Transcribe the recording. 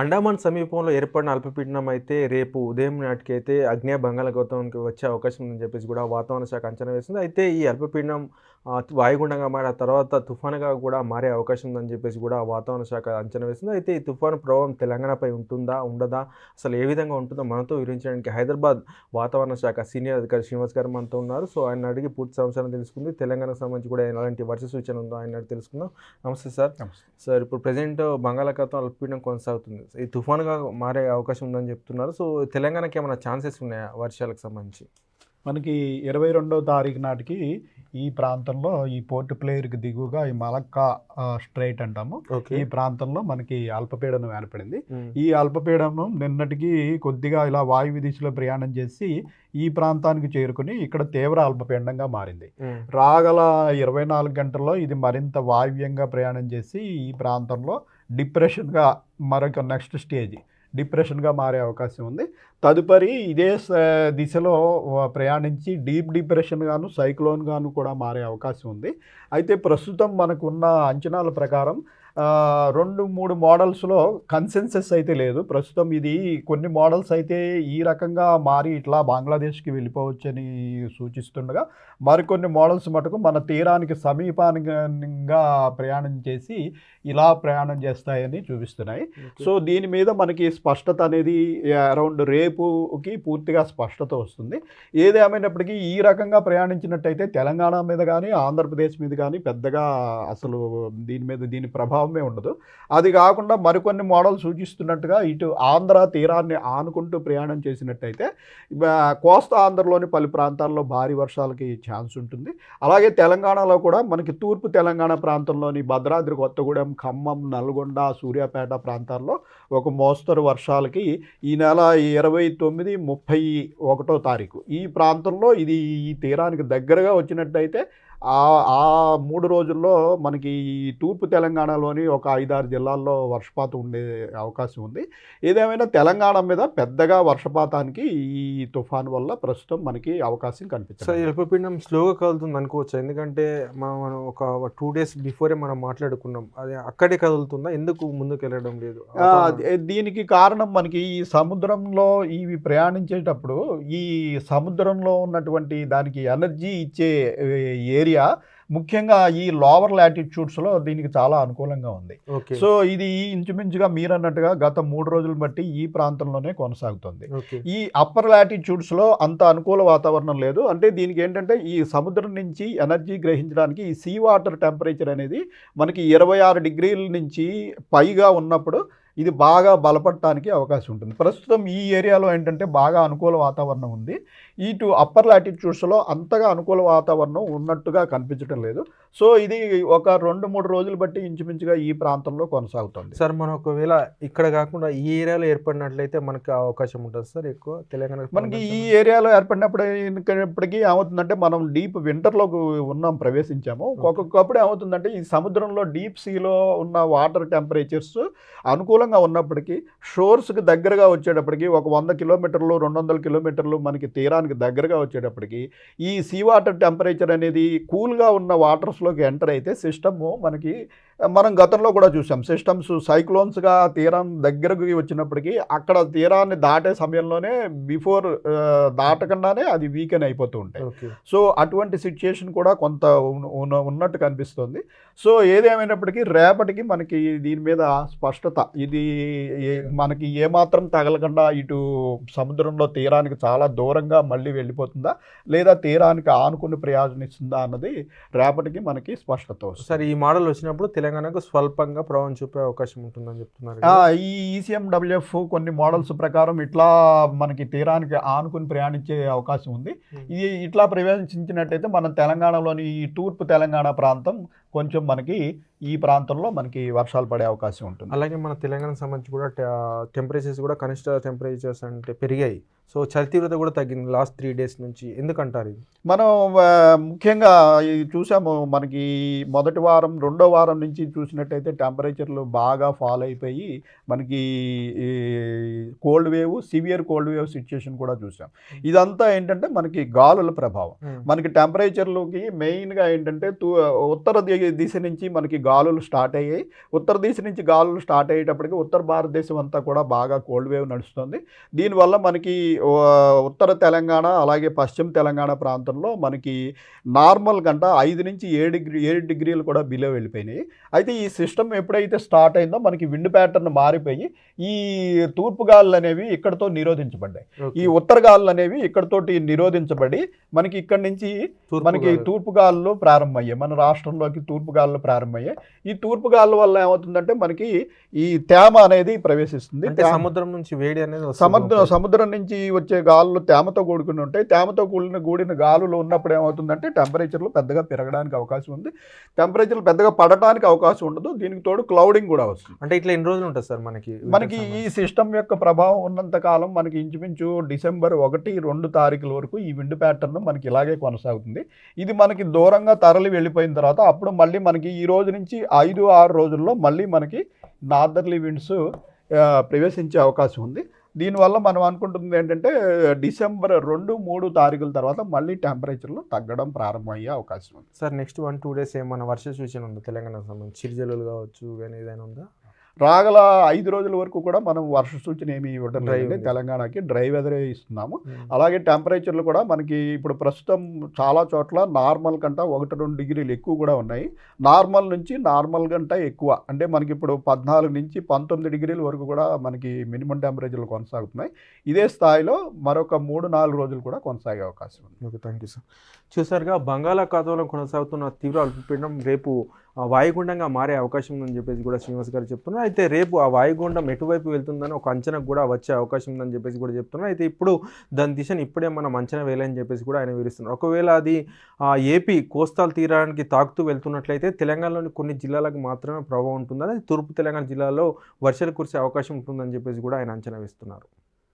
అండమాన్ సమీపంలో ఏర్పడిన అల్పపీడనం అయితే రేపు ఉదయం నాటికైతే అగ్నేయ బంగాళాఖాతంకి వచ్చే అవకాశం ఉందని చెప్పేసి కూడా వాతావరణ శాఖ అంచనా వేసింది. అయితే ఈ అల్పపీడనం వాయుగుండంగా మారి ఆ తర్వాత తుఫానుగా కూడా మారే అవకాశం ఉందని చెప్పేసి కూడా వాతావరణ శాఖ అంచనా వేసింది. అయితే ఈ తుఫాను ప్రభావం తెలంగాణపై ఉంటుందా ఉండదా అసలు ఏ విధంగా ఉంటుందో మనతో వివరించడానికి హైదరాబాద్ వాతావరణ శాఖ సీనియర్ అధికారి శ్రీనివాస్ గారు మనతో ఉన్నారు. సో ఆయన అడిగి పూర్తి సమాచారం తెలుసుకుంది. తెలంగాణకు సంబంధించి కూడా ఎలాంటి వర్ష సూచన ఉందో ఆయన అడిగి తెలుసుకుందాం. నమస్తే సార్. సార్ ఇప్పుడు ప్రజెంట్ బంగాళాఖాతం అల్పపీడనం కొనసాగుతుంది. ఈ తుఫానుగా మారే అవకాశం ఉందని చెప్తున్నారు. సో తెలంగాణకి ఏమైనా ఛాన్సెస్ ఉన్నాయా వర్షాలకు సంబంధించి? మనకి ఇరవై రెండవ తారీఖు నాటికి ఈ ప్రాంతంలో ఈ పోర్ట్ ప్లేయర్కి దిగువగా ఈ మలక్కా స్ట్రైట్ అంటాము. ఈ ప్రాంతంలో మనకి అల్పపీడనం ఏర్పడింది. ఈ అల్పపీడనం నిన్నటికి కొద్దిగా ఇలా వాయువ్య దిశలో ప్రయాణం చేసి ఈ ప్రాంతానికి చేరుకుని ఇక్కడ తీవ్ర అల్పపీడనంగా మారింది. రాగల ఇరవై నాలుగు గంటల్లో ఇది మరింత వాయువ్యంగా ప్రయాణం చేసి ఈ ప్రాంతంలో డిప్రెషన్గా మరొక నెక్స్ట్ స్టేజ్ డిప్రెషన్గా మారే అవకాశం ఉంది. తదుపరి ఇదే దిశలో ప్రయాణించి డీప్ డిప్రెషన్ గాను సైక్లోన్ గాను కూడా మారే అవకాశం ఉంది. అయితే ప్రస్తుతం మనకున్న అంచనాల ప్రకారం రెండు మూడు మోడల్స్లో కన్సెన్సెస్ అయితే లేదు. ప్రస్తుతం ఇది కొన్ని మోడల్స్ అయితే ఈ రకంగా మారి ఇట్లా బంగ్లాదేశ్కి వెళ్ళిపోవచ్చని సూచిస్తుండగా మరికొన్ని మోడల్స్ మటుకు మన తీరానికి సమీపానిగా ప్రయాణం చేసి ఇలా ప్రయాణం చేస్తాయని చూపిస్తున్నాయి. సో దీని మీద మనకి స్పష్టత అనేది అరౌండ్ రేపుకి పూర్తిగా స్పష్టత వస్తుంది. ఏదేమైనప్పటికీ ఈ రకంగా ప్రయాణించినట్టయితే తెలంగాణ మీద కానీ ఆంధ్రప్రదేశ్ మీద కానీ పెద్దగా అసలు దీని మీద దీని ప్రభావమే ఉండదు. అది కాకుండా మరికొన్ని మోడల్ సూచిస్తున్నట్టుగా ఇటు ఆంధ్ర తీరాన్ని ఆనుకుంటూ ప్రయాణం చేసినట్టయితే కోస్తా ఆంధ్రలోని పలు ప్రాంతాల్లో భారీ వర్షాలకి ఛాన్స్ ఉంటుంది. అలాగే తెలంగాణలో కూడా మనకి తూర్పు తెలంగాణ ప్రాంతంలోని భద్రాద్రి కొత్తగూడెం ఖమ్మం నల్గొండ సూర్యాపేట ప్రాంతాల్లో ఒక మోస్తరు వర్షాలకి ఈ నెల ఇరవై తొమ్మిది ముప్పై ఒకటో తారీఖు. ఈ ప్రాంతంలో ఇది ఈ తీరానికి దగ్గరగా వచ్చినట్టయితే ఆ మూడు రోజుల్లో మనకి ఈ తూర్పు తెలంగాణలోని ఒక ఐదారు జిల్లాల్లో వర్షపాతం ఉండే అవకాశం ఉంది. ఏదేమైనా తెలంగాణ మీద పెద్దగా వర్షపాతానికి ఈ తుఫాన్ వల్ల ప్రస్తుతం మనకి అవకాశం కనిపిస్తుంది అల్పపీడనం స్లోగా కదులుతుంది అనుకోవచ్చు? ఎందుకంటే మనం ఒక టూ డేస్ బిఫోరే మనం మాట్లాడుకున్నాం. అది అక్కడే కదులుతుందా? ఎందుకు ముందుకు వెళ్ళడం లేదు దీనికి కారణం మనకి ఈ సముద్రంలో ఇవి ప్రయాణించేటప్పుడు ఈ సముద్రంలో ఉన్నటువంటి దానికి ఎనర్జీ ఇచ్చే ఏ, ఏరియా ముఖ్యంగా ఈ లోవర్ లాటిట్యూడ్స్లో దీనికి చాలా అనుకూలంగా ఉంది. సో ఇది ఇంచుమించుగా మీరు అన్నట్టుగా గత మూడు రోజులు బట్టి ఈ ప్రాంతంలోనే కొనసాగుతుంది. ఈ అప్పర్ లాటిట్యూడ్స్లో అంత అనుకూల వాతావరణం లేదు. అంటే దీనికి ఏంటంటే ఈ సముద్రం నుంచి ఎనర్జీ గ్రహించడానికి ఈ సీ వాటర్ టెంపరేచర్ అనేది మనకి ఇరవై ఆరు డిగ్రీల నుంచి పైగా ఉన్నప్పుడు ఇది బాగా బలపడటానికి అవకాశం ఉంటుంది. ప్రస్తుతం ఈ ఏరియాలో ఏంటంటే బాగా అనుకూల వాతావరణం ఉంది. ఇటు అప్పర్ లాటిట్యూడ్స్లో అంతగా అనుకూల వాతావరణం ఉన్నట్టుగా కనిపించడం లేదు. సో ఇది ఒక రెండు మూడు రోజులు బట్టి ఇంచుమించుగా ఈ ప్రాంతంలో కొనసాగుతుంది. సార్ మనం ఒకవేళ ఇక్కడ కాకుండా ఈ ఏరియాలో ఏర్పడినట్లయితే మనకి అవకాశం ఉంటుంది సార్ ఎక్కువ? తెలంగాణ మనకి ఈ ఏరియాలో ఏర్పడినప్పుడు ఇప్పటికీ ఏమవుతుందంటే మనం డీప్ వింటర్లోకి ఉన్నాం ప్రవేశించాము. ఒక్కొక్కప్పుడు ఏమవుతుందంటే ఈ సముద్రంలో డీప్ సీలో ఉన్న వాటర్ టెంపరేచర్స్ అనుకూలంగా ఉన్నప్పటికీ షోర్స్కి దగ్గరగా వచ్చేటప్పటికి ఒక వంద కిలోమీటర్లు రెండు వందల కిలోమీటర్లు మనకి తీరానికి దగ్గరగా వచ్చేటప్పటికి ఈ సీ వాటర్ టెంపరేచర్ అనేది కూల్గా ఉన్న వాటర్స్లోకి ఎంటర్ అయితే సిస్టమ్ మనకి మనం గతంలో కూడా చూసాం. సిస్టమ్స్ సైక్లోన్స్గా తీరం దగ్గరకు వచ్చినప్పటికీ అక్కడ తీరాన్ని దాటే సమయంలోనే బిఫోర్ దాటకుండానే అది వీకెన్ అయిపోతూ ఉంటాయి. సో అటువంటి సిచ్యుయేషన్ కూడా కొంత ఉన్న- ఉన్న- ఉన్నట్టు కనిపిస్తుంది. సో ఏదేమైనప్పటికీ రేపటికి మనకి దీని మీద స్పష్టత ఇది ఏ- మనకి ఏమాత్రం తగలకుండా ఇటు సముద్రంలో తీరానికి చాలా దూరంగా మళ్ళీ వెళ్ళిపోతుందా లేదా తీరానికి ఆనుకుని ప్రయోజనిస్తుందా అన్నది రేపటికి మనకి స్పష్టత వస్తుంది సార్ ఈ మోడల్ వచ్చినప్పుడు తెలంగాణకు స్వల్పంగా ప్రభావం చూపే అవకాశం ఉంటుందని చెప్తున్నారు. ఈ ఈసీఎండబ్ల్యూఎఫ్ కొన్ని మోడల్స్ ప్రకారం ఇట్లా మనకి తీరానికి ఆనుకుని ప్రయాణించే అవకాశం ఉంది. ఇది ఇట్లా ప్రవేశించినట్టయితే మన తెలంగాణలోని ఈ తూర్పు తెలంగాణ ప్రాంతం కొంచెం మనకి ఈ ప్రాంతంలో మనకి వర్షాలు పడే అవకాశం ఉంటుంది. అలాగే మన తెలంగాణ సంబంధించి కూడా టెంపరేచర్స్ కూడా కనిష్ట టెంపరేచర్స్ అంటే పెరిగాయి. సో చలి తీవ్రత కూడా తగ్గింది లాస్ట్ త్రీ డేస్ నుంచి. ఎందుకంటారు ఇది? మనం ముఖ్యంగా ఇది చూసాము మనకి మొదటి వారం రెండో వారం నుంచి చూసినట్టయితే టెంపరేచర్లు బాగా ఫాల్ అయిపోయి మనకి cold wave severe cold wave situation కూడా చూసాం. ఇదంతా ఏంటంటే మనకి గాలుల ప్రభావం. మనకి టెంపరేచర్లోకి మెయిన్గా ఏంటంటే తూ ఉత్తర ది- దిశ నుంచి మనకి గాలులు స్టార్ట్ అయ్యాయి. ఉత్తర దిశ నుంచి గాలులు స్టార్ట్ అయ్యేటప్పటికి ఉత్తర భారతదేశం అంతా కూడా బాగా కోల్డ్ వేవ్ నడుస్తుంది. దీనివల్ల మనకి ఉత్తర తెలంగాణ అలాగే పశ్చిమ తెలంగాణ ప్రాంతంలో మనకి నార్మల్ కంట ఐదు నుంచి ఏడు డిగ్రీ ఏడు డిగ్రీలు కూడా బిలో వెళ్ళిపోయినాయి. అయితే ఈ సిస్టమ్ ఎప్పుడైతే స్టార్ట్ అయిందో మనకి విండ్ ప్యాటర్న్ మారిపోయి ఈ తూర్పు గాలులు అనేవి ఇక్కడతో నిరోధించబడ్డాయి. ఈ ఉత్తర గాలులు అనేవి ఇక్కడతోటి నిరోధించబడి మనకి ఇక్కడ నుంచి మనకి తూర్పు గాలులు ప్రారంభమయ్యాయి. మన రాష్ట్రంలోకి తూర్పు గాలులు ప్రారంభమయ్యాయి. ఈ తూర్పు గాలుల వల్ల ఏమవుతుందంటే మనకి ఈ తేమ అనేది ప్రవేశిస్తుంది. సముద్రం నుంచి వేడి అనేది సముద్రం. సముద్రం నుంచి వచ్చే గాలులు తేమతో కూడుకుని ఉంటాయి. తేమతో కూడిన కూడిన గాలులు ఉన్నప్పుడు ఏమవుతుందంటే టెంపరేచర్లు పెద్దగా పెరగడానికి అవకాశం ఉంది. టెంపరేచర్లు పెద్దగా పడటానికి అవకాశం ఉండదు. దీనికి తోడు క్లౌడింగ్ కూడా వస్తుంది. అంటే ఇట్లా ఎన్ని రోజులు ఉంటుంది సార్ మనకి మనకి ఈ సిస్టమ్ యొక్క ప్రభావం ఉన్నంత కాలం మనకి ఇంచుమించు డిసెంబర్ ఒకటి రెండు తారీఖుల వరకు ఈ విండ్ ప్యాటర్న్ మనకి ఇలాగే కొనసాగుతుంది. ఇది మనకి దూరంగా తరలి వెళ్ళిపోయిన తర్వాత అప్పుడు మళ్ళీ మనకి ఈ రోజు నుంచి ఐదు ఆరు రోజుల్లో మళ్ళీ మనకి నార్దర్లీ విండ్స్ ప్రవేశించే అవకాశం ఉంది. దీనివల్ల మనం అనుకుంటుంది ఏంటంటే డిసెంబర్ రెండు మూడు తారీఖుల తర్వాత మళ్ళీ టెంపరేచర్లు తగ్గడం ప్రారంభమయ్యే అవకాశం ఉంది. Sir next one two days ఏమైనా వర్ష సూచన ఉందా? తెలంగాణకు సంబంధించి చిరుజల్లులు కావచ్చు కానీ ఏదైనా ఉందా? రాగల ఐదు రోజుల వరకు కూడా మనం వర్ష సూచన ఏమి ఇవ్వడం ఉంది. తెలంగాణకి డ్రై వెదరే ఇస్తున్నాము. అలాగే టెంపరేచర్లు కూడా మనకి ఇప్పుడు ప్రస్తుతం చాలా చోట్ల నార్మల్ కంట ఒకటి రెండు డిగ్రీలు ఎక్కువ కూడా ఉన్నాయి. నార్మల్ నుంచి నార్మల్ కంట ఎక్కువ. అంటే మనకి ఇప్పుడు పద్నాలుగు నుంచి పంతొమ్మిది డిగ్రీల వరకు కూడా మనకి మినిమం టెంపరేచర్లు కొనసాగుతున్నాయి. ఇదే స్థాయిలో మరొక మూడు నాలుగు రోజులు కూడా కొనసాగే అవకాశం ఉంది. Okay thank you sir. చూసారుగా బంగాళాఖాతంలో కొనసాగుతున్న తీవ్ర అల్పపీడనం రేపు వాయుగుండంగా మారే అవకాశం ఉందని చెప్పేసి కూడా శ్రీనివాస్ గారు చెప్తున్నారు. అయితే రేపు ఆ వాయుగుండం ఎటువైపు వెళ్తుందని ఒక అంచనాకు కూడా వచ్చే అవకాశం ఉందని చెప్పేసి కూడా చెప్తున్నారు. అయితే ఇప్పుడు దాని దిశను ఇప్పుడే మనం అంచనా వేయాలని చెప్పేసి కూడా ఆయన వివరిస్తున్నారు. ఒకవేళ అది ఏపీ కోస్తాల తీరానికి తాకుతూ వెళ్తున్నట్లయితే తెలంగాణలోని కొన్ని జిల్లాలకు మాత్రమే ప్రభావం ఉంటుందని అది తూర్పు తెలంగాణ జిల్లాలో వర్షాలు కురిసే అవకాశం ఉంటుందని చెప్పేసి కూడా ఆయన అంచనా వేస్తున్నారు.